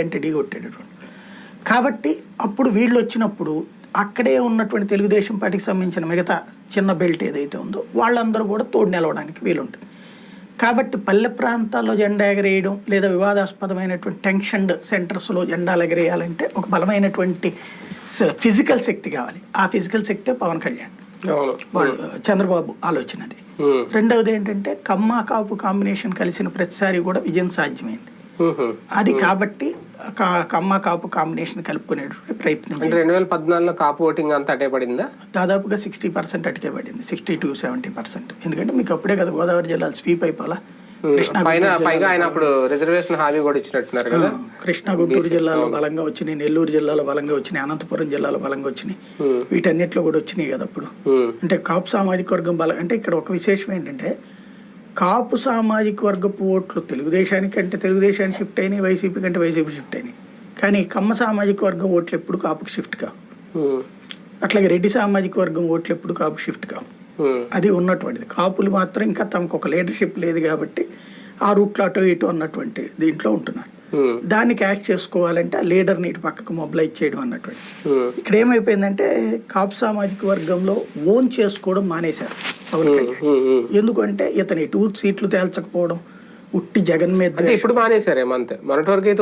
అంటే కొట్టేటటువంటి. కాబట్టి అప్పుడు వీళ్ళు వచ్చినప్పుడు అక్కడే ఉన్నటువంటి తెలుగుదేశం పార్టీకి సంబంధించిన మిగతా చిన్న బెల్ట్ ఏదైతే ఉందో వాళ్ళందరూ కూడా తోడు నిలవడానికి వీలుంటుంది. కాబట్టి పల్లె ప్రాంతాల్లో జెండా ఎగరేయడం లేదా వివాదాస్పదమైనటువంటి టెన్షన్డ్ సెంటర్స్లో జెండాలు ఎగరేయాలంటే ఒక బలమైనటువంటి ఫిజికల్ శక్తి కావాలి. ఆ ఫిజికల్ శక్తే పవన్ కళ్యాణ్. చంద్రబాబు ఆలోచన అది రెండవది ఏంటంటే కమ్మ కాపు కాంబినేషన్ కలిసిన ప్రతిసారి కూడా విజయం సాధ్యమైంది. అది కాబట్టి కమ్మ కాపు కాంబినేషన్ కలుపుకునేటువంటి ప్రయత్నం. రెండు వేల పద్నాలుగులో కాపు ఓటింగ్ అంతా అటే పడిందా? దాదాపుగా సిక్స్టీ పర్సెంట్ అటుకే పడింది. Sixty to seventy percent. ఎందుకంటే మీకు అప్పుడే కదా గోదావరి జిల్లాలు స్వీప్ అయిపోలా కృష్ణా పైగా ఆయన అప్పుడు రిజర్వేషన్ హామీ కూడా ఇచ్చినట్టున్నారు కదా. కృష్ణా గుంటూరు జిల్లాలో బలంగా వచ్చినాయి నెల్లూరు జిల్లాలో బలంగా వచ్చినాయి అనంతపురం జిల్లాలో బలంగా వచ్చినాయి. వీటన్నిటిలో కూడా వచ్చినాయి కదా అప్పుడు. అంటే కాపు సామాజిక వర్గం బలం అంటే ఇక్కడ ఒక విశేషం ఏంటంటే కాపు సామాజిక వర్గపు ఓట్లు తెలుగుదేశానికి అంటే తెలుగుదేశానికి షిఫ్ట్ అయినాయి వైసీపీ కంటే వైసీపీ షిఫ్ట్ అయినాయి. కానీ కమ్మ సామాజిక వర్గం ఓట్లు ఎప్పుడు కాపుకి షిఫ్ట్ కావు. ఉమ్, అట్లాగే రెడ్డి సామాజిక వర్గం ఓట్లు ఎప్పుడు కాపుకి షిఫ్ట్ కావు. ఉమ్, అది ఉన్నటువంటిది. కాపులు మాత్రం ఇంకా తమకు ఒక లీడర్షిప్ లేదు కాబట్టి ఆ రూట్లో అటు ఇటు అన్నటువంటి దీంట్లో ఉంటున్నారు. ఉమ్, దాన్ని క్యాష్ చేసుకోవాలంటే ఆ లీడర్ని ఇటు పక్కకు మొబిలైజ్ చేయడం అన్నటువంటి. ఇక్కడ ఏమైపోయిందంటే కాపు సామాజిక వర్గంలో ఓన్ చేసుకోవడం మానేశారు. పవన్ కళ్యాణ్. ఎందుకంటే ఇతని టూ సీట్లు తేల్చకపోవడం ఉట్టి జగన్ మీద ఇప్పుడు మానేశారేమో అంతే మొన్నటి వరకు అయితే